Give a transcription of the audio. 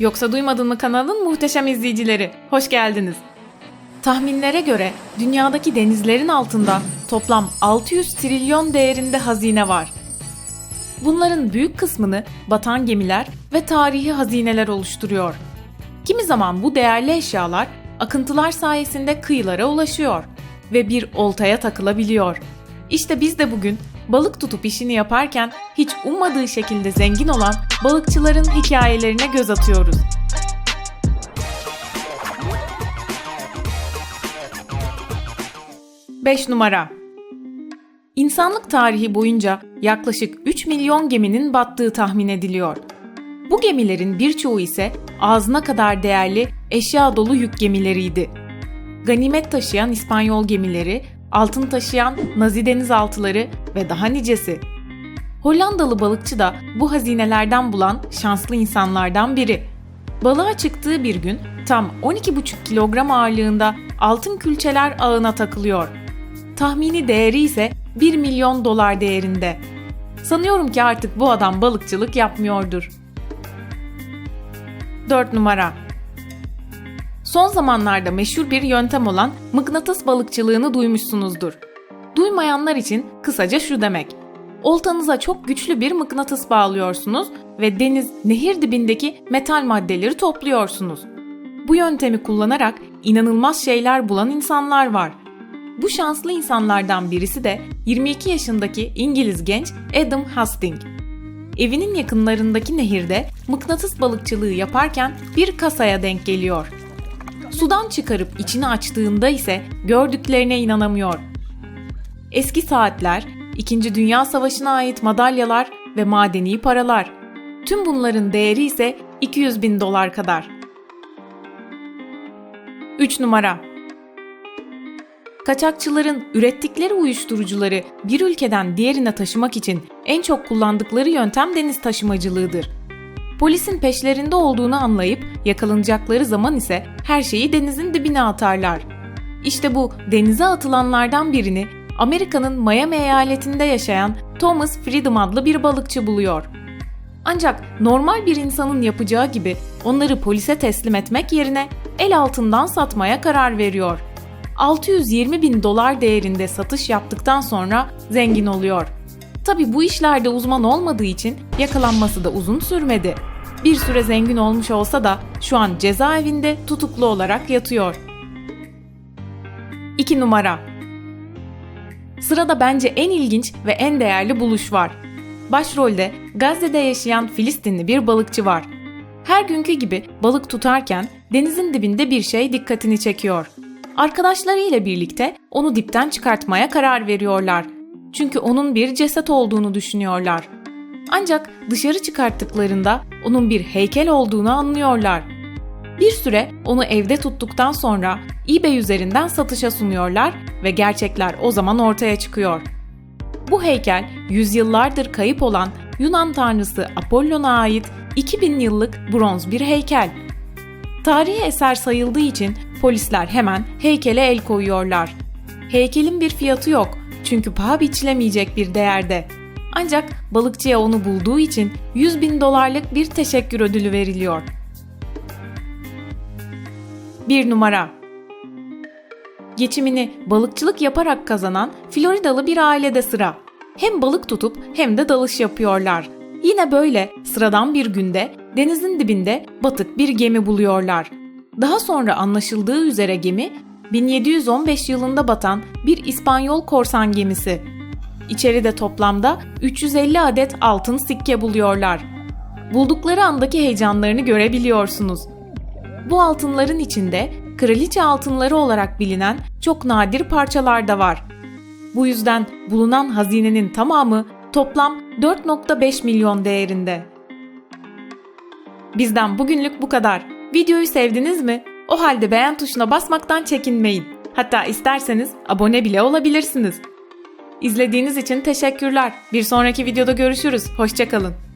Yoksa duymadın mı kanalın muhteşem izleyicileri? Hoş geldiniz. Tahminlere göre dünyadaki denizlerin altında toplam 600 trilyon değerinde hazine var. Bunların büyük kısmını batan gemiler ve tarihi hazineler oluşturuyor. Kimi zaman bu değerli eşyalar akıntılar sayesinde kıyılara ulaşıyor ve bir oltaya takılabiliyor. İşte biz de bugün balık tutup işini yaparken hiç ummadığı şekilde zengin olan balıkçıların hikayelerine göz atıyoruz. Beş numara İnsanlık tarihi boyunca yaklaşık 3 milyon geminin battığı tahmin ediliyor. Bu gemilerin birçoğu ise ağzına kadar değerli eşya dolu yük gemileriydi. Ganimet taşıyan İspanyol gemileri, altın taşıyan Nazi denizaltıları ve daha nicesi. Hollandalı balıkçı da bu hazinelerden bulan şanslı insanlardan biri. Balığa çıktığı bir gün tam 12,5 kilogram ağırlığında altın külçeler ağına takılıyor. Tahmini değeri ise 1 milyon dolar değerinde. Sanıyorum ki artık bu adam balıkçılık yapmıyordur. 4 numara Son zamanlarda meşhur bir yöntem olan mıknatıs balıkçılığını duymuşsunuzdur. Duymayanlar için kısaca şu demek. Oltanıza çok güçlü bir mıknatıs bağlıyorsunuz ve deniz, nehir dibindeki metal maddeleri topluyorsunuz. Bu yöntemi kullanarak inanılmaz şeyler bulan insanlar var. Bu şanslı insanlardan birisi de 22 yaşındaki İngiliz genç Adam Hastings. Evinin yakınlarındaki nehirde mıknatıs balıkçılığı yaparken bir kasaya denk geliyor. Sudan çıkarıp içini açtığında ise gördüklerine inanamıyor. Eski saatler, 2. Dünya Savaşı'na ait madalyalar ve madeni paralar. Tüm bunların değeri ise 200 bin dolar kadar. 3 numara Kaçakçıların ürettikleri uyuşturucuları bir ülkeden diğerine taşımak için en çok kullandıkları yöntem deniz taşımacılığıdır. Polisin peşlerinde olduğunu anlayıp yakalanacakları zaman ise her şeyi denizin dibine atarlar. İşte bu denize atılanlardan birini Amerika'nın Miami eyaletinde yaşayan Thomas Freedom adlı bir balıkçı buluyor. Ancak normal bir insanın yapacağı gibi onları polise teslim etmek yerine el altından satmaya karar veriyor. 620 bin dolar değerinde satış yaptıktan sonra zengin oluyor. Tabi bu işlerde uzman olmadığı için yakalanması da uzun sürmedi. Bir süre zengin olmuş olsa da şu an cezaevinde tutuklu olarak yatıyor. 2 numara Sırada bence en ilginç ve en değerli buluş var. Başrolde Gazze'de yaşayan Filistinli bir balıkçı var. Her günkü gibi balık tutarken denizin dibinde bir şey dikkatini çekiyor. Arkadaşlarıyla birlikte onu dipten çıkartmaya karar veriyorlar. Çünkü onun bir ceset olduğunu düşünüyorlar. Ancak dışarı çıkarttıklarında onun bir heykel olduğunu anlıyorlar. Bir süre onu evde tuttuktan sonra eBay üzerinden satışa sunuyorlar ve gerçekler o zaman ortaya çıkıyor. Bu heykel yüzyıllardır kayıp olan Yunan tanrısı Apollon'a ait 2000 yıllık bronz bir heykel. Tarihi eser sayıldığı için polisler hemen heykele el koyuyorlar. Heykelin bir fiyatı yok çünkü paha biçilemeyecek bir değerde. Ancak balıkçıya onu bulduğu için 100 bin dolarlık bir teşekkür ödülü veriliyor. 1 numara Geçimini balıkçılık yaparak kazanan Floridalı bir ailede sıra. Hem balık tutup hem de dalış yapıyorlar. Yine böyle sıradan bir günde denizin dibinde batık bir gemi buluyorlar. Daha sonra anlaşıldığı üzere gemi 1715 yılında batan bir İspanyol korsan gemisi. İçeride toplamda 350 adet altın sikke buluyorlar. Buldukları andaki heyecanlarını görebiliyorsunuz. Bu altınların içinde kraliçe altınları olarak bilinen çok nadir parçalar da var. Bu yüzden bulunan hazinenin tamamı toplam 4.5 milyon değerinde. Bizden bugünlük bu kadar. Videoyu sevdiniz mi? O halde beğen tuşuna basmaktan çekinmeyin. Hatta isterseniz abone bile olabilirsiniz. İzlediğiniz için teşekkürler. Bir sonraki videoda görüşürüz. Hoşçakalın.